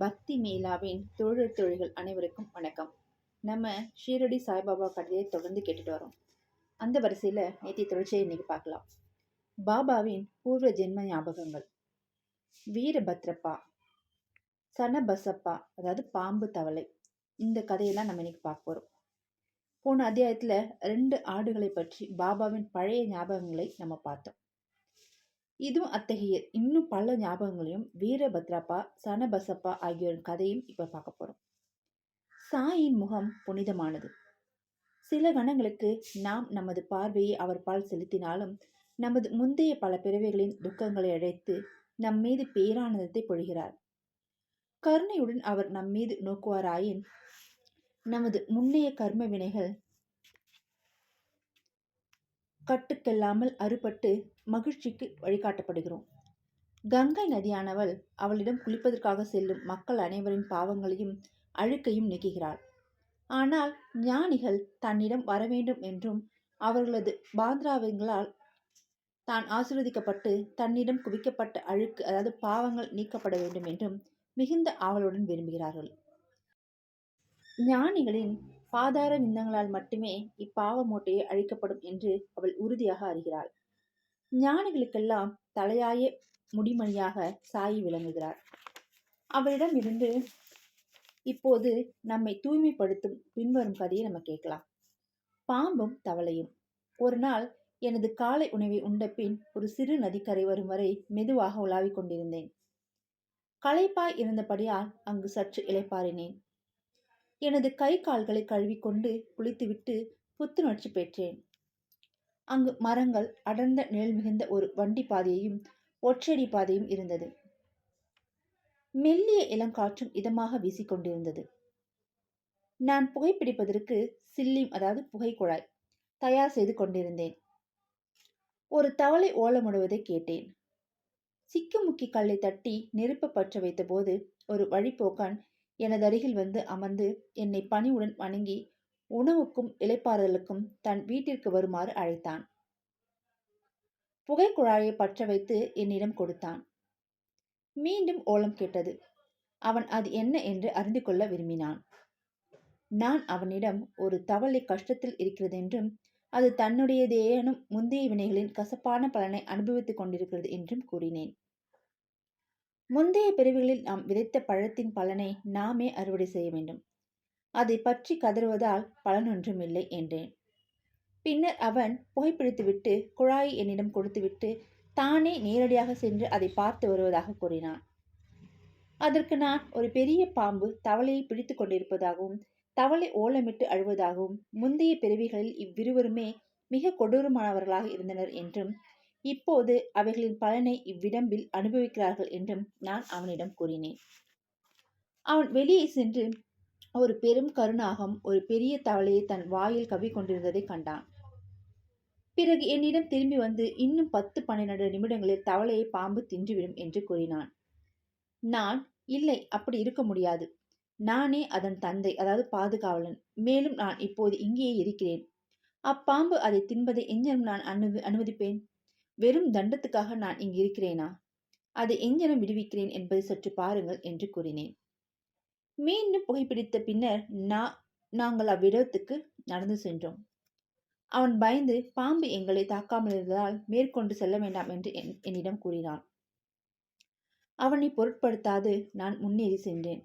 பக்தி மேலாவின் தொழில் தொழில்கள் அனைவருக்கும் வணக்கம். நம்ம ஷீரடி சாய்பாபா கதையை தொடர்ந்து கேட்டுட்டு வரோம். அந்த வரிசையில் நேற்றைய தொடர்ச்சியை இன்னைக்கு பார்க்கலாம். பாபாவின் பூர்வ ஜென்ம ஞாபகங்கள். வீரபத்ரப்பா சனபசப்பா அதாவது பாம்பு தவளை. இந்த கதையெல்லாம் நம்ம இன்னைக்கு பார்க்க போகிறோம் போன அத்தியாயத்தில் ரெண்டு ஆடுகளை பற்றி பாபாவின் பழைய ஞாபகங்களை நம்ம பார்த்தோம். இதுவும் அத்தகைய இன்னும் பல ஞாபகங்களையும் வீரபத்ரப்பா சனபசப்பா ஆகியோரின் கதையும் இப்போ பார்க்க போகிறோம் சாயின் முகம் புனிதமானது. சில கணங்களுக்கு நாம் நமது பார்வையை அவர் பால் செலுத்தினாலும் நமது முந்தைய பல பிறவைகளின் துக்கங்களை அழைத்து நம் மீது பேரானந்தத்தை பொழிகிறார். கருணையுடன் அவர் நம் மீது நோக்குவாராயின் நமது முன்னைய கர்ம வினைகள் கட்டுக்கெல்லாமல் அறுபட்டு மகிழ்ச்சிக்கு வழிகாட்டப்படுகிறோம். கங்கை நதியானவள் அவளிடம் குளிப்பதற்காக செல்லும் மக்கள் அனைவரின் பாவங்களையும் அழுக்கையும் நீக்குகிறாள். ஆனால் ஞானிகள் தன்னிடம் வர வேண்டும் என்றும் அவர்களது பாந்திராவங்களால் தான் ஆசிர்வதிக்கப்பட்டு தன்னிடம் குவிக்கப்பட்ட அழுக்கு அதாவது பாவங்கள் நீக்கப்பட வேண்டும் என்றும் மிகுந்த ஆவலுடன் விரும்புகிறார்கள். ஞானிகளின் பாதார விந்தங்களால் மட்டுமே இப்பாவ மூட்டையை அழிக்கப்படும் என்று அவள் உறுதியாக அறிகிறாள். ஞானிகளுக்கெல்லாம் தலையாய முடிமணியாக சாயி விளங்குகிறார். அவளிடம் இருந்து இப்போது நம்மை தூய்மைப்படுத்தும் பின்வரும் கதையை நம்ம கேட்கலாம். பாம்பும் தவளையும். ஒரு நாள் எனது காலை உணவை உண்ட பின் ஒரு சிறு நதிக்கரை வரும் வரை மெதுவாக உலாவிக் கொண்டிருந்தேன். களைப்பாய் இருந்தபடியால் அங்கு சற்று இளைப்பாறினேன். எனது கை கால்களை கழுவிக்கொண்டு குளித்துவிட்டு புத்துணர்ச்சி பெற்றேன். அங்கு மரங்கள் அடர்ந்த நிழல் மிகுந்த ஒரு வண்டி பாதையையும் ஒற்றடி பாதையும் இருந்தது. மெல்லிய இளங்காற்றும் இதமாக வீசிக்கொண்டிருந்தது. நான் புகைப்பிடிப்பதற்கு சில்லிம் அதாவது புகைக்குழாய் தயார் செய்து கொண்டிருந்தேன். ஒரு தவளை ஓலமுடுவதை கேட்டேன். சிக்குமுக்கி கல்லை தட்டி நெருப்பு பற்ற வைத்தபோது ஒரு வழிப்போக்கான் எனது அருகில் வந்து அமர்ந்து என்னை பணிவுடன் வணங்கி உணவுக்கும் இலைப்பாறுதலுக்கும் தன் வீட்டிற்கு வருமாறு அழைத்தான். புகைக்குழாயை பற்ற வைத்து என்னிடம் கொடுத்தான். மீண்டும் ஓலம் கேட்டது. அவன் அது என்ன என்று அறிந்து கொள்ள விரும்பினான். நான் அவனிடம் ஒரு தவளை கஷ்டத்தில் இருக்கிறது என்றும் அது தன்னுடையதேனும் முந்தைய வினைகளின் கசப்பான பலனை அனுபவித்துக் கொண்டிருக்கிறது என்றும் கூறினேன். முந்தைய பிரிவுகளில் நாம் விதைத்த பழத்தின் பலனை நாமே அறுவடை செய்ய வேண்டும். அதை பற்றி கதறுவதால் பலனொன்றும் இல்லை என்றேன். பின்னர் அவன் புகைப்பிடித்துவிட்டு குழாயை என்னிடம் கொடுத்துவிட்டு தானே நேரடியாக சென்று அதை பார்த்து வருவதாக கூறினான். அதற்கு நான் ஒரு பெரிய பாம்பு தவளையை பிடித்து கொண்டிருப்பதாகவும் தவளை ஓலமிட்டு அழுவதாகவும் முந்தைய பிறவிகளில் இவ்விருவருமே மிக கொடூரமானவர்களாக இருந்தனர் என்றும் இப்போது அவைகளின் பலனை இவ்விடம்பில் அனுபவிக்கிறார்கள் என்றும் நான் அவனிடம் கூறினேன். அவன் வெளியே சென்று ஒரு பெரும் கருணாகம் ஒரு பெரிய தவளையை தன் வாயில் கவி கொண்டிருந்ததை கண்டான். பிறகு என்னிடம் திரும்பி வந்து இன்னும் பத்து பன்னிரண்டு நிமிடங்களில் தவளையை பாம்பு தின்றுவிடும் என்று கூறினான். நான் இல்லை அப்படி இருக்க முடியாது. நானே அதன் தந்தை அதாவது பாதுகாவலன். மேலும் நான் இப்போது இங்கேயே இருக்கிறேன். அப்பாம்பு அதை தின்பதை எஞ்சனும் நான் அனு அனுமதிப்பேன்? வெறும் தண்டத்துக்காக நான் இங்கு இருக்கிறேனா? அதை எங்கென விடுவிக்கிறேன் என்பதை சற்று பாருங்கள் என்று கூறினேன். மீண்டும் புகைப்பிடித்த பின்னர் நான் நாங்கள் அவ்விடத்துக்கு நடந்து சென்றோம். அவன் பயந்து பாம்பு எங்களை தாக்காமல் இருந்ததால் மேற்கொண்டு செல்ல வேண்டாம் என்று என்னிடம் கூறினான். அவனை பொருட்படுத்தாது நான் முன்னேறி சென்றேன்.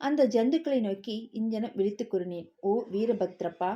அந்த ஜந்துக்களை நோக்கி இஞ்சனம் விழித்து கூறினேன் ஓ வீரபத்ரப்பா!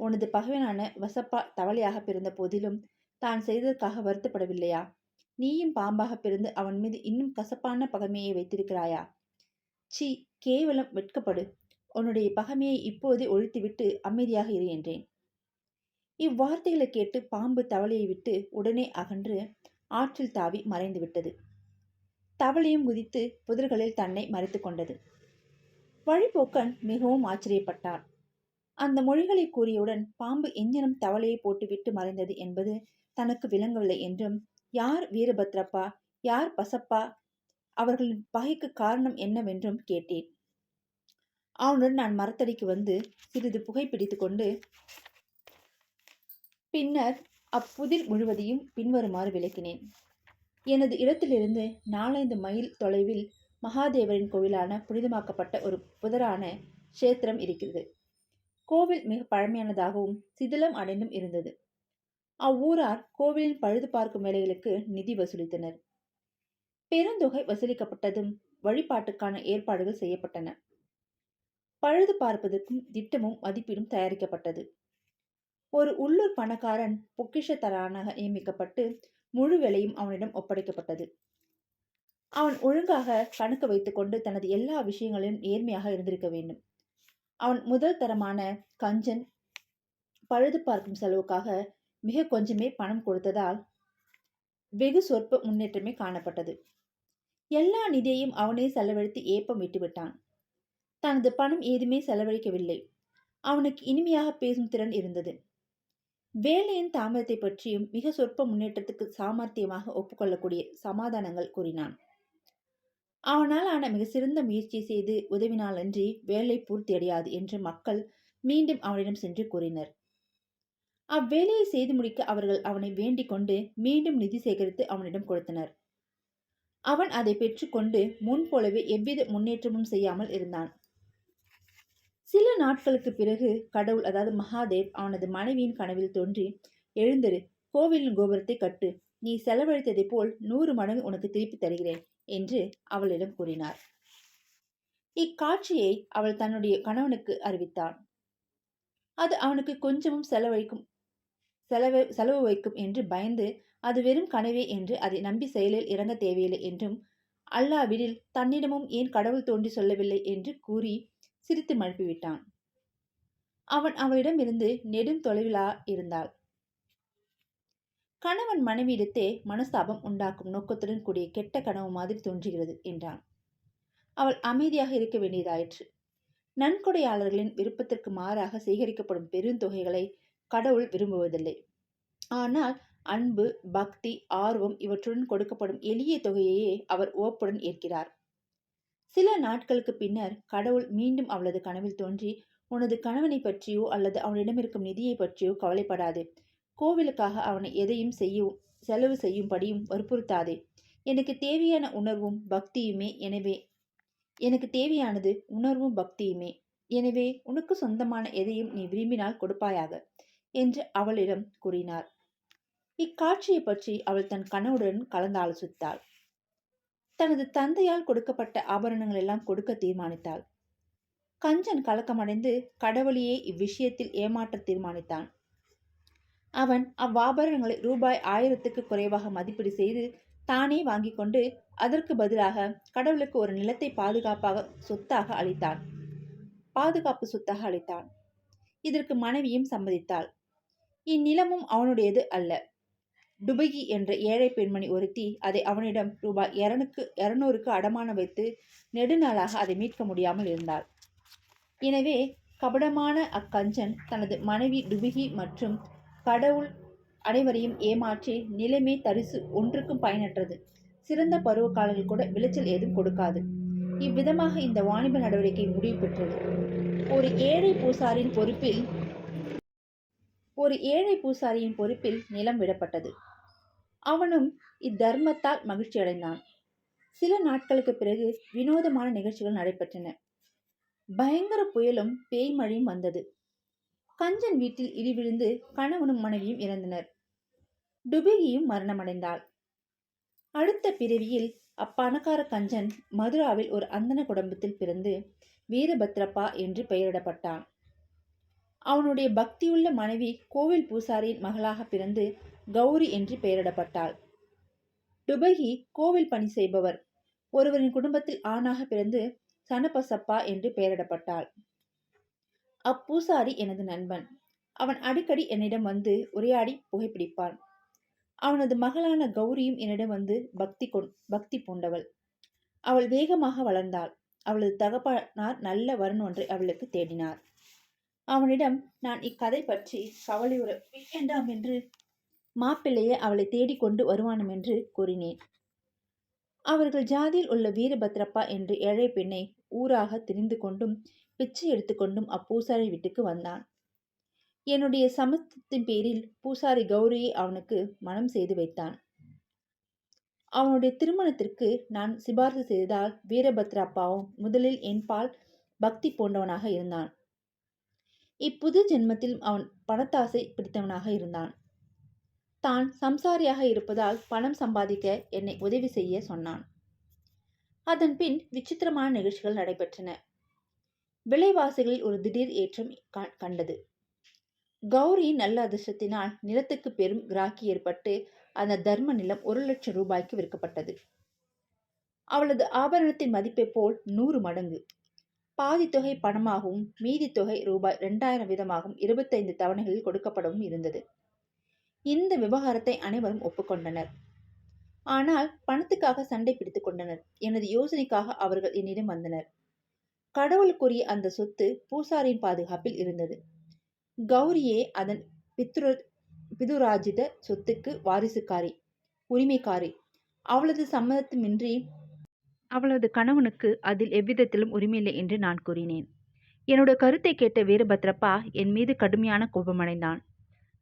உனது பகவனான வசப்பா தவளையாக பிறந்த போதிலும் தான் செய்ததற்காக வருத்தப்படவில்லையா? நீயும் பாம்பாக பிறந்து அவன் மீது இன்னும் கசப்பான பகமையை வைத்திருக்கிறாயா? சி கேவலம் வெட்கப்படு. உன்னுடைய பகமையை இப்போதே ஒழித்துவிட்டு அமைதியாக இரு என்றேன். இவ்வார்த்தைகளை கேட்டு பாம்பு தவளையை விட்டு உடனே அகன்று ஆற்றில் தாவி மறைந்து விட்டது. தவளையும் குதித்து புதர்களில் தன்னை மறைத்து கொண்டது. வழிபோக்கன் மிகவும் ஆச்சரியப்பட்டான். அந்த மொழிகளை கூறியவுடன் பாம்பு எஞ்சினம் தவளையை போட்டுவிட்டு மறைந்தது என்பது தனக்கு விளங்கவில்லை என்றும் யார் வீரபத்ரப்பா? யார் பசப்பா? அவர்களின் பகைக்கு காரணம் என்னவென்றும் கேட்டேன். அவனுடன் நான் மரத்தடிக்கு வந்து சிறிது புகைப்பிடித்து கொண்டு பின்னர் அப்புதில் முழுவதையும் பின்வருமாறு விளக்கினேன். எனது இடத்திலிருந்து நாலைந்து மைல் தொலைவில் மகாதேவரின் கோவிலான புனிதமாக்கப்பட்ட ஒரு புதரான க்ஷேத்திரம் இருக்கிறது. கோவில் மிக பழமையானதாகவும் சிதிலம் அடைந்தும் இருந்தது. அவ்வூரார் கோவிலின் பழுது பார்க்கும் வேலைகளுக்கு நிதி வசூலித்தனர். பெருந்தொகை வசூலிக்கப்பட்டதும் வழிபாட்டுக்கான ஏற்பாடுகள் செய்யப்பட்டன. பழுது பார்ப்பதற்கும் திட்டமும் மதிப்பீடும் தயாரிக்கப்பட்டது. ஒரு உள்ளூர் பணக்காரன் பொக்கிஷத்தரானாக நியமிக்கப்பட்டு முழு வேலையும் அவனிடம் ஒப்படைக்கப்பட்டது. அவன் ஒழுங்காக கணக்கு வைத்துக்கொண்டு தனது எல்லா விஷயங்களிலும் நேர்மையாக இருந்திருக்க வேண்டும். அவன் முதல் தரமான கஞ்சன் பழுது பார்க்கும் செலவுக்காக மிக கொஞ்சமே பணம் கொடுத்ததால் வெகு சொற்ப முன்னேற்றமே காணப்பட்டது. எல்லா நிதியையும் அவனே செலவழித்து ஏப்பம் விட்டுவிட்டான். தனது பணம் ஏதுமே செலவழிக்கவில்லை. அவனுக்கு இனிமையாக பேசும் திறன் இருந்தது. வேலையின் தாமதத்தை பற்றியும் மிக சொற்ப முன்னேற்றத்துக்கு சாமர்த்தியமாக ஒப்புக்கொள்ளக்கூடிய சமாதானங்கள் கூறினான். அவனால் ஆன மிக சிறந்த முயற்சி செய்து உதவினாலன்றி வேலை பூர்த்தியடையாது என்று மக்கள் மீண்டும் அவனிடம் சென்று கூறினர். அவ்வேலையை செய்து முடிக்க அவர்கள் அவனை வேண்டிக் கொண்டு மீண்டும் நிதி சேகரித்து அவனிடம் கொடுத்தனர். அவன் அதை பெற்றுக்கொண்டு முன்போலவே எவ்வித முன்னேற்றமும் செய்யாமல் இருந்தான். சில நாட்களுக்கு பிறகு கடவுள் அதாவது மகாதேவ் அவனது மனைவியின் கனவில் தோன்றி எழுந்தரு கோவிலின் கோபுரத்தை கட்டு. நீ செலவழித்ததைப் போல் நூறு மடங்கு உனக்கு திருப்பி தருகிறேன் என்று அவளிடம் கூறினார். இக்காட்சியை அவள் தன்னுடைய கணவனுக்கு அறிவித்தாள். அது அவனுக்கு கொஞ்சமும் செலவழிக்கும் செலவு செலவு வைக்கும் என்று பயந்து அது வெறும் கனவே என்று அதை நம்பி செயலில் இறங்க தேவையில்லை என்றும் அல்லாவிடில் தன்னிடமும் ஏன் கடவுள் தோன்றி சொல்லவில்லை என்று கூறி சிரித்து மழுப்பிவிட்டான். அவன் அவளிடமிருந்து நெடும் தொலைவிலா இருந்தாள். கணவன் மனைவியிடத்தே மனஸ்தாபம் உண்டாக்கும் நோக்கத்துடன் கூடிய கெட்ட கனவு மாதிரி தோன்றுகிறது என்றான். அவள் அமைதியாக இருக்க வேண்டியதாயிற்று. நன்கொடையாளர்களின் விருப்பத்திற்கு மாறாக சேகரிக்கப்படும் பெருந்தொகைகளை கடவுள் விரும்புவதில்லை. ஆனால் அன்பு பக்தி ஆர்வம் இவற்றுடன் கொடுக்கப்படும் எளிய தொகையையே அவர் ஓப்புடன் ஏற்கிறார். சில நாட்களுக்கு பின்னர் கடவுள் மீண்டும் அவளது கனவில் தோன்றி உனது கணவனை பற்றியோ அல்லது அவனிடம் இருக்கும் நிதியை பற்றியோ கவலைப்படாதே. கோவிலுக்காக அவனை எதையும் செய்யும் செலவு செய்யும்படியும் வற்புறுத்தாதே. எனக்கு தேவையான உணர்வும் பக்தியுமே எனவே எனக்கு தேவையானது உணர்வும் பக்தியுமே. எனவே உனக்கு சொந்தமான எதையும் நீ விரும்பினால் கொடுப்பாயாக. என்று அவளிடம் கூறினார். இக்காட்சியை பற்றி அவள் தன் கணவனுடன் கலந்தாலோசித்தாள். தனது தந்தையால் கொடுக்கப்பட்ட ஆபரணங்கள் எல்லாம் கொடுக்க தீர்மானித்தாள். கஞ்சன் கலக்கமடைந்து கடவுளையே இவ்விஷயத்தில் ஏமாற்ற தீர்மானித்தான். அவன் அவ்வாபரணங்களை ரூபாய் ஆயிரத்துக்கு குறைவாக மதிப்பீடு செய்து தானே வாங்கி கொண்டு அதற்கு பதிலாக கடவுளுக்கு ஒரு நிலத்தை பாதுகாப்பாக சொத்தாக அளித்தான். பாதுகாப்பு சொத்தாக அளித்தான். இதற்கு மனைவியும் சம்மதித்தாள். இந்நிலமும் அவனுடையது அல்ல. டுபகி என்ற ஏழை பெண்மணி ஒருத்தி அதை அவனிடம் ரூபாய் இரனுக்கு இரநூறுக்கு அடமானம் வைத்து நெடுநாளாக அதை மீட்க முடியாமல் இருந்தாள். எனவே கபடமான அக்கஞ்சன் தனது மனைவி டுபிகி மற்றும் கடவுள் அனைவரையும் ஏமாற்றி நிலைமை தரிசு ஒன்றுக்கும் பயனற்றது. சிறந்த பருவ காலங்கள் கூட விளைச்சல் ஏதும் கொடுக்காது. இவ்விதமாக இந்த வாணிப நடவடிக்கை முடிவு பெற்றது. ஒரு ஏழை பூசாரின் பொறுப்பில் ஒரு ஏழை பூசாரியின் பொறுப்பில் நிலம் விடப்பட்டது. அவனும் இத்தர்மத்தால் மகிழ்ச்சி அடைந்தான் சில நாட்களுக்கு பிறகு வினோதமான நிகழ்ச்சிகள் நடைபெற்றன. பயங்கர புயலும் பேய் மழையும் வந்தது. கஞ்சன் வீட்டில் இடி விழுந்து கணவனும் மனைவியும் இறந்தனர். டுபிகியும் மரணமடைந்தாள். அடுத்த பிறவியில் அப்பணக்கார கஞ்சன் மதுராவில் ஒரு அந்தன குடும்பத்தில் பிறந்து வீரபத்ரப்பா என்று பெயரிடப்பட்டான். அவனுடைய பக்தியுள்ள மனைவி கோவில் பூசாரியின் மகளாக பிறந்து கௌரி என்று பெயரிடப்பட்டாள். டுபகி கோவில் பணி செய்பவர். ஒருவரின் குடும்பத்தில் ஆணாக பிறந்து சனபசப்பா என்று பெயரிடப்பட்டாள். அப்பூசாரி எனது நண்பன். அவன் அடிக்கடி என்னிடம் வந்து உரையாடி புகைப்பிடிப்பான். அவனது மகளான கௌரியும் என்னிடம் வந்து பக்தி கொண் பக்தி பூண்டவள். அவள் வேகமாக வளர்ந்தாள். அவளது தகப்பனார் நல்ல வரன் ஒன்றை அவளுக்கு தேடினார். அவனிடம் நான் இக்கதை பற்றி கவலையுற வேண்டாம் என்று மாப்பிள்ளையே அவளை தேடிக்கொண்டு வருவானும் என்று கூறினேன். அவர்கள் ஜாதியில் உள்ள வீரபத்ரப்பா என்று ஏழை பெண்ணை ஊராக திரிந்து கொண்டும் பிச்சை எடுத்துக்கொண்டும் அப்பூசாரி வீட்டுக்கு வந்தான். என்னுடைய சமஸ்தத்தின் பேரில் பூசாரி கௌரியை அவனுக்கு மனம் செய்து வைத்தான். அவனுடைய திருமணத்திற்கு நான் சிபாரிசு செய்ததால் வீரபத்ரப்பாவும் முதலில் என்பால் பக்தி போன்றவனாக இருந்தான். இப்புது ஜென்மத்தில் அவன் பணத்தாசை பிடித்தவனாக இருந்தான். தான் சம்சாரியாக இருப்பதால் பணம் சம்பாதிக்க என்னை உதவி செய்ய சொன்னான். அதன் பின் விசித்திரமான நிகழ்ச்சிகள் நடைபெற்றன. விலைவாசிகளில் ஒரு திடீர் ஏற்றம் கண்டது. கௌரி நல்ல அதிர்ஷ்டத்தினால் நிலத்துக்கு பெரும் கிராக்கி ஏற்பட்டு அந்த தர்ம நிலம் ஒரு லட்சம் ரூபாய்க்கு விற்கப்பட்டது. அவளது ஆபரணத்தின் மதிப்பை போல் நூறு மடங்கு. பாதி தொகை பணமாகவும் மீதி தொகை ரூபாய் இரண்டாயிரம் வீதமாகவும் இருபத்தைந்து தவணைகளில் கொடுக்கப்படவும் இருந்தது. இந்த விவகாரத்தை அனைவரும் ஒப்புக்கொண்டனர். ஆனால் பணத்துக்காக சண்டை பிடித்துக் கொண்டனர். எனது யோசனைக்காக அவர்கள் என்னிடம் வந்தனர். கடவுளுக்குரிய அந்த சொத்து பூசாரியின் பாதுகாப்பில் இருந்தது. கௌரியே அதன் பித்ரு பிதுராஜித சொத்துக்கு வாரிசுக்காரி உரிமைக்காரி. அவளது சம்மதத்துமின்றி அவளது கணவனுக்கு அதில் எவ்விதத்திலும் உரிமையில்லை என்று நான் கூறினேன். என்னுடைய கருத்தை கேட்ட வீரபத்ரப்பா என் மீது கடுமையான கோபமடைந்தான்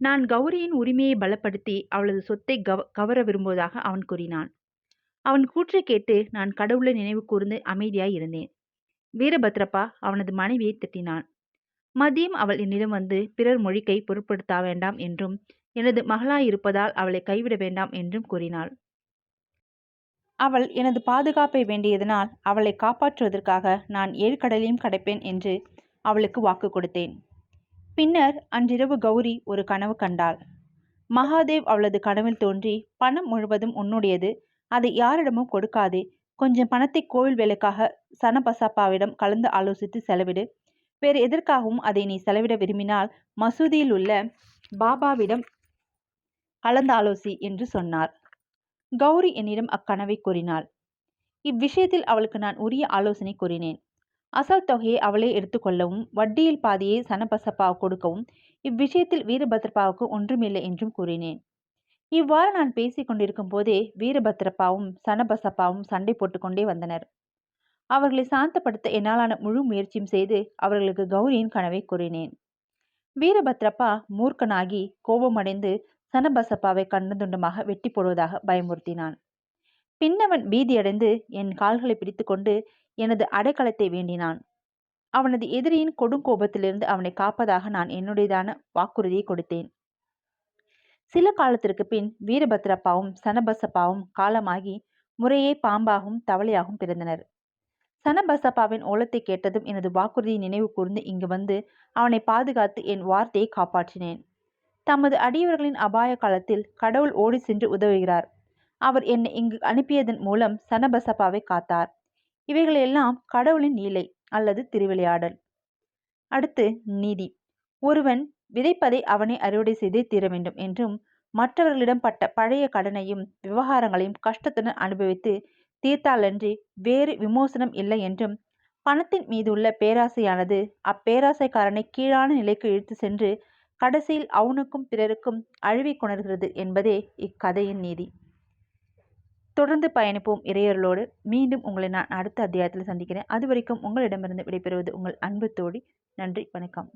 நான் கௌரியின் உரிமையை பலப்படுத்தி அவளது சொத்தை கவ கவர விரும்புவதாக அவன் கூறினான். அவன் கூற்றை கேட்டு நான் கடவுளை நினைவு கூர்ந்து அமைதியாய் இருந்தேன். வீரபத்ரப்பா அவனது மனைவியை திட்டினான். மதியம் அவள் என்னிடம் வந்து பிறர் மொழிக்கை பொருட்படுத்த வேண்டாம் என்றும் எனது மகளாயிருப்பதால் அவளை கைவிட வேண்டாம் என்றும் கூறினாள். அவள் எனது பாதுகாப்பை வேண்டியதனால் அவளை காப்பாற்றுவதற்காக நான் ஏழு கடலையும் கடப்பேன் என்று அவளுக்கு வாக்கு கொடுத்தேன். பின்னர் அன்றிரவு கௌரி ஒரு கனவு கண்டாள். மகாதேவ் அவளது கனவில் தோன்றி பணம் முழுவதும் உன்னுடையது. அதை யாரிடமும் கொடுக்காதே. கொஞ்சம் பணத்தை கோவில் வேலைக்காக சனபசாப்பாவிடம் கலந்து ஆலோசித்து செலவிடு. வேறு எதற்காகவும் அதை நீ செலவிட விரும்பினால் மசூதியில் உள்ள பாபாவிடம் கலந்து ஆலோசி என்று சொன்னார். கௌரி என்னிடம் அக்கனவை கூறினாள். இவ்விஷயத்தில் அவளுக்கு நான் உரிய ஆலோசனை கூறினேன். அசல் தொகையை அவளே எடுத்துக்கொள்ளவும் வட்டியில் பாதியை சனபசப்பா கொடுக்கவும் இவ்விஷயத்தில் வீரபத்ரப்பாவுக்கு ஒன்றுமில்லை என்றும் கூறினேன். இவ்வாறு நான் பேசிக் கொண்டிருக்கும் போதே வீரபத்ரப்பாவும் சனபசப்பாவும் சண்டை போட்டுக்கொண்டே வந்தனர். அவர்களை சாந்தப்படுத்த என்னாலான முழு முயற்சியும் செய்து அவர்களுக்கு கௌரியின் கனவை கூறினேன். வீரபத்ரப்பா மூர்க்கனாகி கோபமடைந்து சனபசப்பாவை கண்டதுண்டமாக வெட்டி போடுவதாக பயமுறுத்தினான். பின்னவன் பீதியடைந்து என் கால்களை பிடித்துக்கொண்டு எனது அடைக்கலத்தை வேண்டினான். அவனது எதிரியின் கொடுங்கோபத்திலிருந்து அவனை காப்பதாக நான் என்னுடையதான வாக்குறுதியை கொடுத்தேன். சில காலத்திற்கு பின் வீரபத்ரப்பாவும் சனபசப்பாவும் காலமாகி முறையே பாம்பாகவும் தவளையாகவும் பிறந்தனர். சனபசப்பாவின் ஓலத்தை கேட்டதும் எனது வாக்குறுதியை நினைவு கூர்ந்து இங்கு வந்து அவனை பாதுகாத்து என் வார்த்தையை காப்பாற்றினேன். தமது அடியவர்களின் அபாய காலத்தில் கடவுள் ஓடி சென்று உதவுகிறார். அவர் என்னை இங்கு அனுப்பியதன் மூலம் சனபசப்பாவை காத்தார். இவைகளெல்லாம் கடவுளின் நீலை அல்லது திருவிளையாடல். அடுத்து நீதி. ஒருவன் விதைப்பதை அவனை அறுவடை செய்தே தீர வேண்டும் என்றும் மற்றவர்களிடம் பட்ட பழைய கடனையும் விவகாரங்களையும் கஷ்டத்துடன் அனுபவித்து தீர்த்தாலன்றி வேறு விமோசனம் இல்லை என்றும் பணத்தின் மீதுள்ள பேராசையானது அப்பேராசைக்காரனை கீழான நிலைக்கு இழுத்து சென்று கடைசியில் அவனுக்கும் பிறருக்கும் அழிவை கொணர்கிறது என்பதே இக்கதையின் நீதி. தொடர்ந்து பயணிப்போம் இறையர்களோடு மீண்டும் உங்களை நான் அடுத்த அத்தியாயத்தில் சந்திக்கிறேன். அது வரைக்கும் உங்களிடமிருந்து விடைபெறுவது உங்கள் அன்பு தோழி. நன்றி. வணக்கம்.